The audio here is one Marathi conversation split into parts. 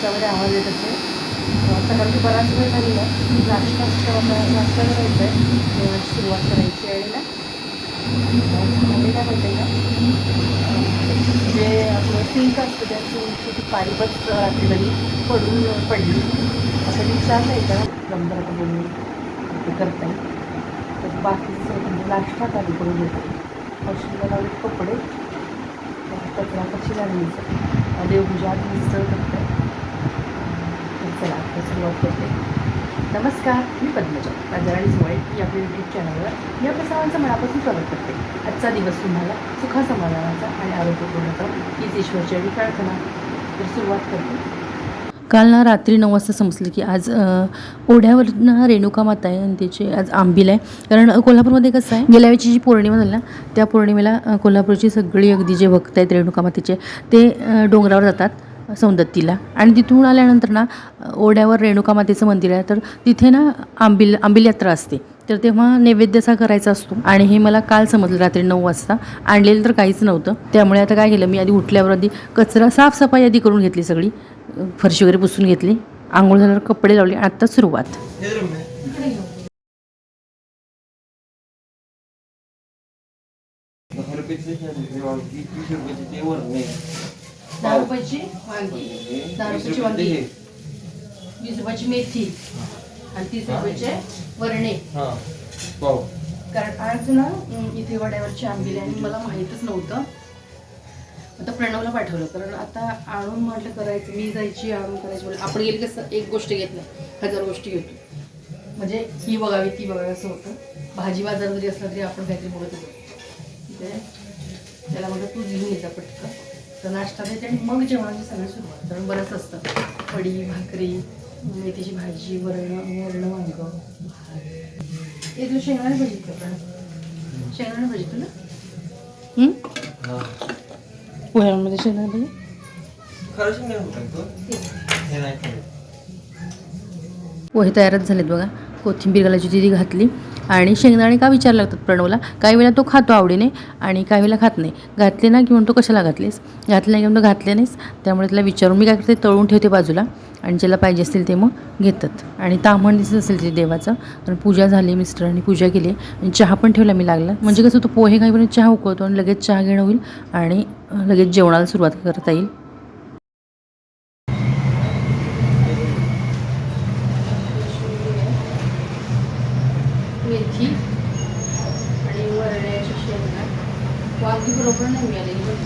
त्याच्यामध्ये आवाज येत असेल. आता कारण की बराच वेळ झालेला आहे. नाश्ता आता नाश्ता करायचा आहे. जेवणाची सुरुवात करायची आहे ना झाले काय माहिती का जे आपलं सिंक असतं त्या सिंकची ती पाईपच रात्री कधी पडून पडली. असं विचार नाही का नंबर आता बोलून ते करता येईल तर बाकीचं म्हणजे नाश्ता चालू करून देतात. मशीनला मला कपडे कचरा कशी लागली. देवपूजा मिसळ करते चला आता सुरुवात करते नमस्कार मी पद्मजा. राजाराणी सोळे या आपल्या यूट्यूब चॅनलवर मी प्रसंगांचं मनापासून स्वागत करते. आजचा दिवस तुम्हाला सुखासमाधानाचा आणि आरोग्यपूर्णचा हीच ईश्वरची प्रार्थना. तर सुरुवात करते. काल ना रात्री नऊ वाजता समजलं की आज अ, ओढ्यावर ना रेणुका माता आहे आणि त्याची आज आंबील आहे. कारण कोल्हापूरमध्ये कसं आहे गेल्या वेळची जी पौर्णिमा झाली ना त्या पौर्णिमेला कोल्हापूरची सगळी अगदी जे भक्त आहेत रेणुका मातेचे ते डोंगरावर जातात. सौंदत्तीला आणि तिथून आल्यानंतर ना ओढ्यावर रेणुका मातेचं मंदिर आहे. तर तिथे ना आंबिल आंबिल यात्रा असते. तर तेव्हा नैवेद्य असा करायचा असतो. आणि हे मला काल समजलं रात्री नऊ वाजता. आणलेलं तर काहीच नव्हतं. त्यामुळे आता काय केलं मी आधी उठल्यावर आधी कचरा साफसफाई आधी करून घेतली सगळी. फरशी वगैरे पुसून घेतली. आंघोळ झाल्यावर कपडे लावले. आत्ता सुरुवात. दहा रुपयाची वांगी दहा रुपयाची वांगी. वीस रुपयाची मेथी आणि तीस रुपयाचे वरणे कारण आज ना इथे वड्यावरची आंबील आणि मला माहीतच नव्हतं. आता प्रणवला पाठवलं. कारण आता आणून म्हटलं करायचं. मी जायची आणून करायची म्हटलं. आपण गेली कसं एक गोष्ट घेत नाही. हजार गोष्टी घेतो. म्हणजे ही बघावी ती बघावी असं होतं. भाजी बाजार जरी असला तरी आपण काहीतरी बघत होतो. त्याला म्हटलं तू घेऊन येता पटकन. तर नाश्ता देते आणि मग जेवणाची सगळी सुरुवात. कारण बरंच असतं. कढी भाकरी मेथीची भाजी वरण वरण वांग भात. हे तुला शेंगदाणे भजी का पण शेंगदाणे भजी तुला पोह्यांमध्ये शेंगदाणे खाल्लं. पोहे तयारच झालेत बघा. कोथिंबीर घालायची होती ती घातली. आणि शेंगदाणे का विचारला लागतात प्रणवला? काही वेळा तो खातो आवडीने आणि काही वेळेला खात नाही. घातले ना की म्हणतो कशाला घातलेस? घातले नाही की म्हणतो घातले नाहीस. त्यामुळे तिला विचारून मी काय करते तळून ठेवते बाजूला आणि ज्याला पाहिजे असतील ते मग घेतात. आणि तामण दिसत असेल ते देवाचं. पण पूजा झाली मिस्टरांनी पूजा केली. आणि चहा पण ठेवला मी लागला. म्हणजे कसं तो पोहे काही चहा उकळतो आणि लगेच चहा घेणं होईल आणि लगेच जेवणाला सुरुवात करता येईल. मेथी आणि वरण्याची शेंगा. वांगी बरोबर नाही मिळालेली बघ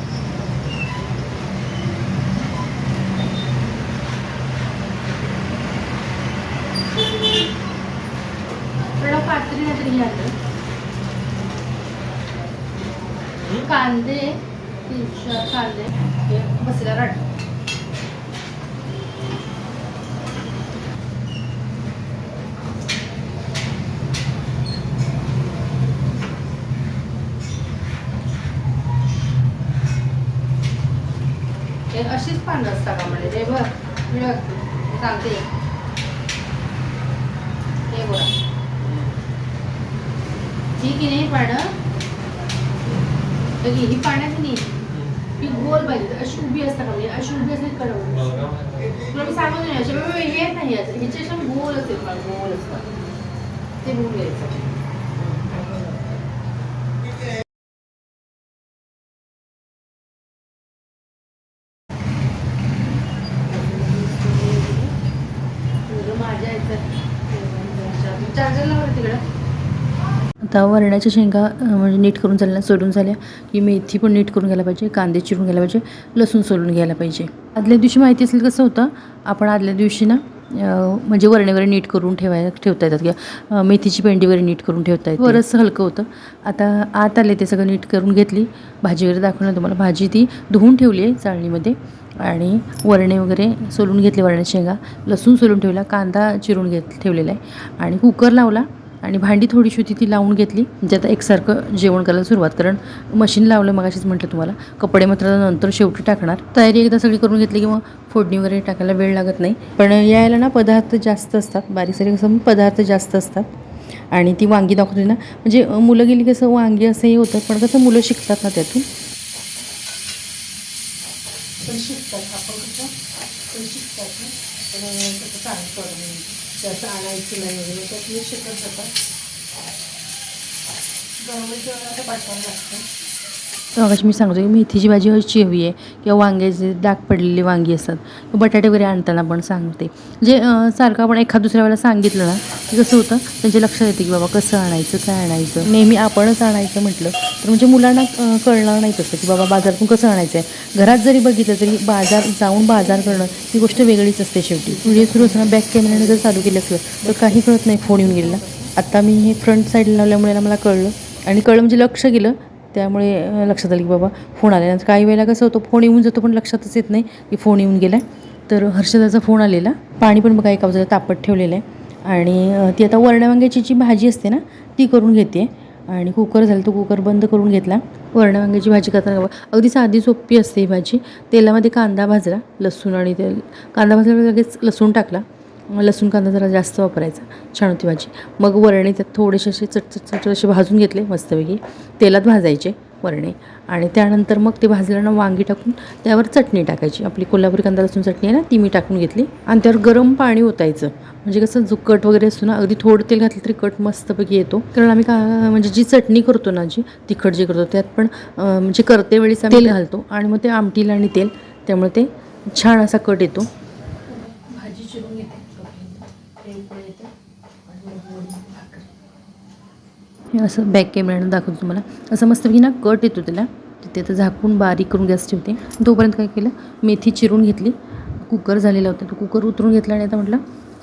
थोडं पात्री नाही तरी घ्यायचं कांदे तीन चार कांदे. हे बसल्या राट हे अशीच पानं असतात का म्हणजे रे बघ मी बघ सांगते. हे बघा. ही की नाही पानं तर ही पाण्याची नाही. ही गोल पाहिजे अशी उभी असतात का? म्हणजे अशी उभी असेल कडवून तुला मी सांगत नाही अशा हे नाही आहेत ह्याचे गोल असेल गोल असतात ते बघून घ्यायचं माझ्या याच्यात चार्जर तिकडं. आता वरण्याच्या शेंगा म्हणजे नीट करून झाल्या सोडून झाल्या. की मेथी पण नीट करून घ्यायला पाहिजे कांदे चिरून घ्यायला पाहिजे लसूण सोलून घ्यायला पाहिजे. आदल्या दिवशी माहिती असेल कसं होतं? आपण आदल्या दिवशी ना म्हणजे वरणे वगैरे नीट करून ठेवायला ठेवता येतात किंवा मेथीची पेंडी वगैरे नीट करून ठेवता येते. बरंच हलकं होतं. आता आत आले ते सगळं नीट करून घेतली. भाजी वगैरे दाखवलं तुम्हाला. भाजी ती धुवून ठेवली आहे चाळणीमध्ये. आणि वरणे वगैरे सोलून घेतले वरणे शेंगा. लसूण सोलून ठेवला कांदा चिरून घेत ठेवलेला आहे. आणि कुकर लावला. आणि भांडी थोडीशी होती ती लावून घेतली. म्हणजे आता एकसारखं जेवण करायला सुरुवात. कारण मशीन लावलं मगाशीच म्हटलं तुम्हाला. कपडे मात्र नंतर शेवटी टाकणार. तयारी एकदा सगळी करून घेतली किंवा फोडणी वगैरे टाकायला वेळ लागत नाही. पण यायला ना पदार्थ जास्त असतात. बारीक सारीक कसं पदार्थ जास्त असतात. आणि ती वांगी दाखवते ना. म्हणजे मुलं गेली कसं वांगी असंही होतं. पण कसं मुलं शिकतात ना त्यातून. शिकतात. आपण कसं? शिकतात ना आणायचं नाही वगैरे त्यात मी शिकत जातात गव्हर्मेंट पाठवायला लागतं मगाशी मी सांगतो की मेथीची भाजी अशी हवी आहे किंवा वांग्याची डाग पडलेली वांगी असतात बटाटे वगैरे आणताना पण सांगते. जे सारखं आपण एखाद दुसऱ्या वेळेला सांगितलं ना की कसं होतं त्यांच्या लक्षात येते की बाबा कसं आणायचं काय आणायचं. नेहमी आपणच आणायचं म्हटलं तर म्हणजे मुलांना कळणार नाही तसं की बाबा बाजारातून कसं आणायचं आहे घरात जरी बघितलं तरी बाजार जाऊन बाजार करणं ही गोष्ट वेगळीच असते शेवटी. व्हिडिओ सुरू असताना बॅक कॅमेऱ्याने जर चालू केलं असलं तर काही कळत नाही फोन येऊन गेलेला. आत्ता मी हे फ्रंट साईडला लावल्यामुळे मला कळलं. आणि कळलं म्हणजे लक्ष गेलं त्यामुळे लक्षात आलं की बाबा फोन आल्यानंतर काही वेळेला कसं होतं फोन येऊन जातो पण लक्षातच येत नाही की फोन येऊन गेला आहे तर हर्षदाचा फोन आलेला. पाणी पण बघा एका बाजूला तापत ठेवलेलं आहे. आणि ती आता वरण्या वांग्याची जी भाजी असते ना ती करून घेते. आणि कुकर झालं तो कुकर बंद करून घेतला. वरण्या वांग्याची भाजी करताना अगदी साधी सोपी असते ही भाजी. तेलामध्ये कांदा भाजला लसूण आणि तेल कांदा भाजल्यावर लगेच लसूण टाकला. लसूण कांदा जरा जास्त वापरायचा छान होती भाजी. मग वरणे त्यात थोडेसे असे चटचट चटचट असे भाजून घेतले मस्तपैकी. तेलात भाजायचे वरणे आणि त्यानंतर मग ते भाजल्यानं वांगी टाकून त्यावर चटणी टाकायची. आपली कोल्हापुरी कांदा लसूण चटणी आहे ना ती मी टाकून घेतली. आणि त्यावर गरम पाणी ओतायचं. म्हणजे कसं जो कट वगैरे असतो ना अगदी थोडं तेल घातलं तरी कट मस्तपैकी येतो. कारण आम्ही का म्हणजे जी चटणी करतो ना जी तिखट जी करतो त्यात पण म्हणजे करते वेळेस तेल घालतो. आणि मग ते आमटीला आणि तेल त्यामुळे ते छान असा कट येतो भाजी चिरून घेते ते उकळ येतं आणि मग वडी भाकरी असं बॅक कॅमेऱ्यानं दाखवतो तुम्हाला. असं मस्तपैकी ना कट येतो त्याला तिथे आता झाकून बारीक करून गॅस ठेवते. तोपर्यंत काय केलं मेथी चिरून घेतली. कुकर झालेला होता तो कुकर उतरून घेतला आणि आता म्हटलं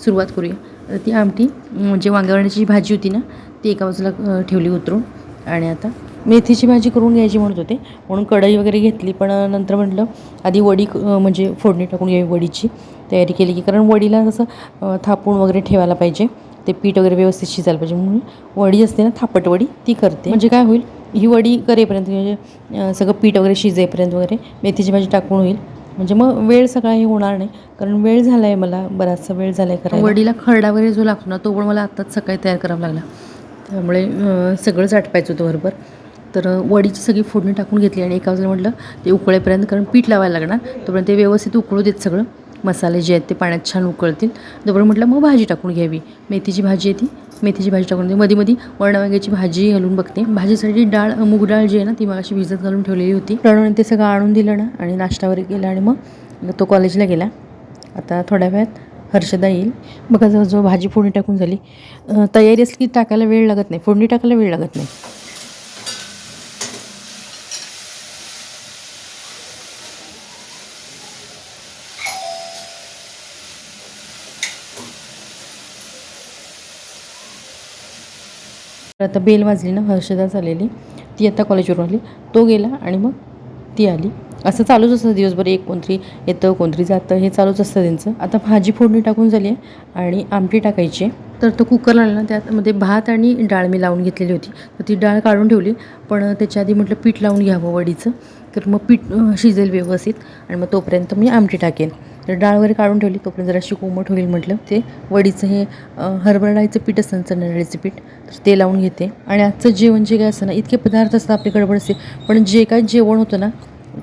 सुरुवात करूया. ती आमटी म्हणजे वांग्यावरण्याची भाजी होती ना ती एका बाजूला ठेवली उतरून. आणि आता मेथीची भाजी करून घ्यायची म्हणत होते. म्हणून कढई वगैरे घेतली पण नंतर म्हटलं आधी वडी म्हणजे फोडणी टाकून घ्यावी वडीची तयारी केली की कारण वडीला कसं थापून वगैरे ठेवायला पाहिजे. ते पीठ वगैरे व्यवस्थित शिजायला पाहिजे म्हणून वडी असते ना थापट वडी ती करते. म्हणजे काय होईल? ही वडी करेपर्यंत म्हणजे सगळं पीठ वगैरे शिजेपर्यंत वगैरे मेथीची भाजी टाकून होईल. म्हणजे मग वेळ सगळा हे होणार नाही कारण वेळ झाला आहे मला बराचसा वेळ झाला आहे करायला वडीला खरडा वगैरे जो लागतो ना तो पण मला आत्ताच सकाळी तयार करावा लागला. त्यामुळे सगळंच आटपायचं होतं बरोबर. तर वडीची सगळी फोडणी टाकून घेतली आणि एका बाजूला म्हटलं ते उकळेपर्यंत कारण पीठ लावायला लागणार तोपर्यंत ते व्यवस्थित उकळू देत सगळं. मसाले जे आहेत ते पाण्यात छान उकळतील. त्याबरोबर म्हटलं मग भाजी टाकून घ्यावी. मेथीची भाजी आहे ती. मेथीची भाजी टाकून दे मध्ये मध्ये वरणावांग्याची भाजी घालून बघते. भाजीसाठी डाळ मूग डाळ जी आहे ना ती मगाशी भिजत घालून ठेवलेली होती. रणवणे ते सगळं आणून दिलं ना आणि नाश्ता वगैरे केला आणि मग तो कॉलेजला गेला. आता थोड्या वेळात हर्षदा येईल. बघा जवळजवळ भाजी फोडणी टाकून झाली. तयारी असली की टाकायला वेळ लागत नाही. फोडणी टाकायला वेळ लागत नाही. तर आता बेल वाजली ना हर्षदा झालेली ती आता कॉलेजवरून आली. तो गेला आणि मग ती आली. असं चालूच असतं दिवसभर एक कोणतरी येतं कोणतरी जातं हे चालूच असतं त्यांचं. आता भाजी फोडणी टाकून झाली आहे आणि आमटी टाकायची आहे. तर तो कुकर लावला ना त्यामध्ये भात आणि डाळ मी लावून घेतलेली होती. तर ती डाळ काढून ठेवली पण त्याच्या आधी म्हटलं पीठ लावून घ्यावं वडीचं. तर मग पीठ शिजेल व्यवस्थित आणि मग तोपर्यंत मी आमटी टाकेन. तर डाळ वगैरे काढून ठेवली तोपर्यंत जराशी कोमट होईल म्हटलं ते. वडीचं हे हरभरा डाळीचं पीठ असतं ना, चणा पीठ तर ते लावून घेते. आणि आजचं जेवण जे काय असतं ना इतके पदार्थ असतात आपली गडबड असते पण जे काय जेवण होतं ना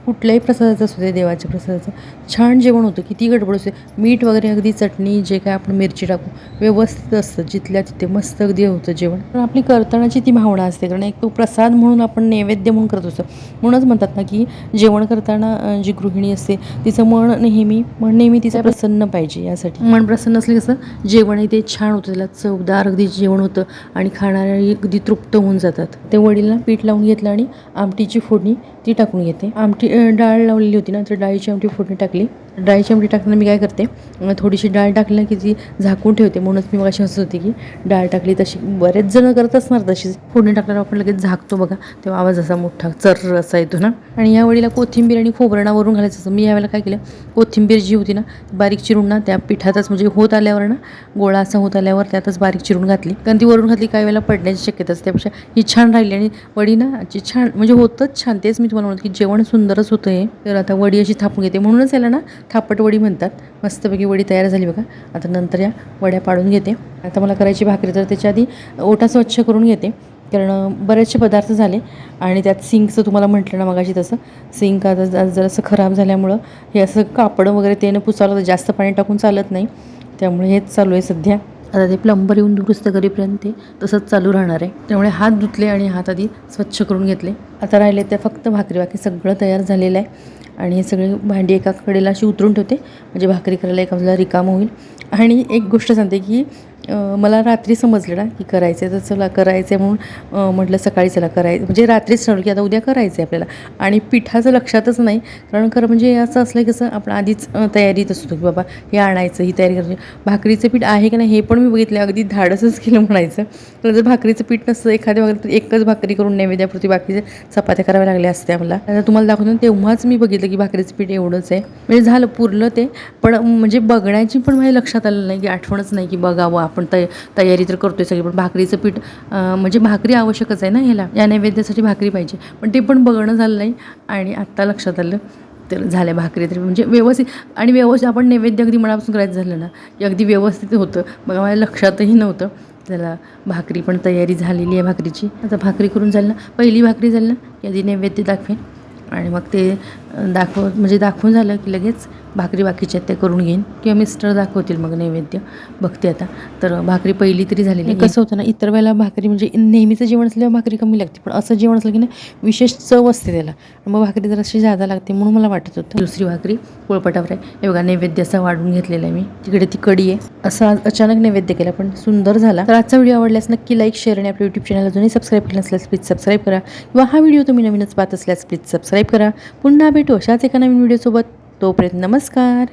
कुठल्याही प्रसादाचं असू दे देवाच्या प्रसादाचं छान जेवण होतं किती गडबड असते मीठ वगैरे अगदी चटणी जे काय आपण मिरची टाकू व्यवस्थित असतं जिथल्या तिथे मस्त अगदी होतं जेवण. पण आपली करतानाची ती भावना असते कारण एक तो प्रसाद म्हणून आपण नैवेद्य म्हणून करत असतो. म्हणूनच म्हणतात ना की जेवण करताना जी गृहिणी असते तिचं मन नेहमी मन नेहमी तिचं प्रसन्न पाहिजे यासाठी. मन प्रसन्न असले कसं जेवणही ते छान होतं त्याला चवदार अगदी जेवण होतं आणि खाणारी अगदी तृप्त होऊन जातात. ते वडीलला पीठ लावून घेतलं आणि आमटीची फोडणी ती टाकून घेते. आमटी अं, डाळ लावलेली होती ना तर डाळीची आमटी फोडणी टाकली. डाळीची आमटी टाकताना मी काय करते थोडीशी डाळ टाकली की ती झाकून ठेवते म्हणूनच मी मगाशी हसत होती की डाळ टाकली तशी. बरेच जण करत असणार तशीच. फोडणी टाकल्यावर आपण लगेच झाकतो बघा तेव्हा आवाज असा मोठा चर्र असा येतो ना. आणि या वडीला कोथिंबीर आणि खोबरणा वरून घालायचं असतं. मी यावेळेला काय केलं कोथिंबीर जी होती ना बारीक चिरून ना त्या पिठातच म्हणजे होत आल्यावर ना गोळा असा होत आल्यावर त्यातच बारीक चिरून घातली. कारण ती वरून घातली काही वेळेला पडण्याची शक्यता असते. त्यापेक्षा ही छान राहिली आणि वडी ना छान म्हणजे होतंच छान तेच मी तुम्हाला म्हणतो की जेवण सुंदर सुंदरच होतं आहे तर आता वडी अशी थापून घेते. म्हणूनच याला ना थापट वडी म्हणतात. मस्तपैकी वडी तयार झाली बघा. आता नंतर या वड्या पाडून घेते. आता मला करायची भाकरी तर त्याच्या आधी ओटा स्वच्छ करून घेते. कारण बरेचसे पदार्थ झाले आणि त्यात सिंकचं तुम्हाला म्हटलं ना मगाशी तसं. सिंक आता जरासं खराब झाल्यामुळं हे असं कापडं वगैरे त्यानं पुसावलं लागतं जास्त पाणी टाकून चालत नाही. त्यामुळे हेच चालू आहे सध्या. आता ते प्लंबर येऊन दुरुस्त करेपर्यंत ते तसंच चालू राहणार आहे. त्यामुळे हात धुतले आणि हात आधी स्वच्छ करून घेतले. आता राहिले त्या फक्त भाकरी. बाकी सगळं तयार झालेलं आहे. आणि हे सगळे भांडी एका कडेला अशी उतरून ठेवते. म्हणजे भाकरी करायला एका बाजूला रिकामं होईल. आणि एक गोष्ट सांगते की मला रात्री समजलं ना की करायचं आहे तर चला करायचं आहे म्हणून म्हटलं सकाळी चला करायचं. म्हणजे रात्रीच ठरवलं की आता उद्या करायचं आहे आपल्याला. आणि पिठाचं लक्षातच नाही. कारण खरं म्हणजे असं असलं की कसं आपण आधीच तयारीत असतो की बाबा हे आणायचं ही तयारी करायची. भाकरीचं पीठ आहे की नाही हे पण मी बघितलं अगदी धाडसच केलं म्हणायचं. तर जर भाकरीचं पीठ नसतं एखाद्या भाकरी तर एकच भाकरी करून नैवेद्यापुरती बाकीचे चपात्या कराव्या लागल्या असत्या मला. आता तुम्हाला दाखवतो तेव्हाच मी बघितलं की भाकरीचं पीठ एवढंच आहे. म्हणजे झालं पुरलं ते. पण म्हणजे बघण्याची पण माझ्या लक्षात आलं नाही की आठवणच नाही की बघावं आपण. आपण तय तयारी तर करतोय सगळी पण भाकरीचं पीठ म्हणजे भाकरी आवश्यकच आहे ना ह्याला? या नैवेद्यासाठी भाकरी पाहिजे. पण ते पण बघणं झालं नाही आणि आत्ता लक्षात आलं तर झाल्या भाकरी तरी. म्हणजे व्यवस्थित आणि व्यवस्थित आपण नैवेद्य अगदी मनापासून करायचं झालं ना की अगदी व्यवस्थित होतं. मग माझ्या लक्षातही नव्हतं. त्याला भाकरी पण तयारी झालेली आहे भाकरीची. आता भाकरी करून झालं ना पहिली भाकरी झाली ना यादी नैवेद्य दाखवेन. आणि मग ते दाखव म्हणजे दाखवून झालं की लगेच भाकरी बाकीच्या त्या करून घेईन. किंवा मिस्टर दाखवतील मग नैवेद्य. बघते आता. तर भाकरी पहिली तरी झालेली आहे. कसं होतं ना इतर वेळेला भाकरी म्हणजे नेहमीचं जेवण असल्यावर भाकरी कमी लागते. पण असं जेवण असलं की नाही विशेष चव असते त्याला. मग भाकरी जराशी जादा लागते म्हणून मला वाटत होतं. दुसरी भाकरी पोळपटावर. आहे हे बघा नैवेद्य असा वाढून घेतलेला आहे मी. तिकडे ती कडी आहे. असं अचानक नैवेद्य केला पण सुंदर झाला. तर आजचा व्हिडिओ आवडल्यास नक्की लाईक शेअर आणि आपल्या यूट्यूब चॅनल अजूनही सबस्क्राईब केलं नसल्यास प्लीज सबस्क्राईब करा. किंवा हा व्हिडिओ तुम्ही नवीनच पाहत असल्यास प्लीज सबस्क्राईब करा. पुन्हा भेटू अशाच एका नवीन व्हिडिओसोबत तोपर्यंत नमस्कार.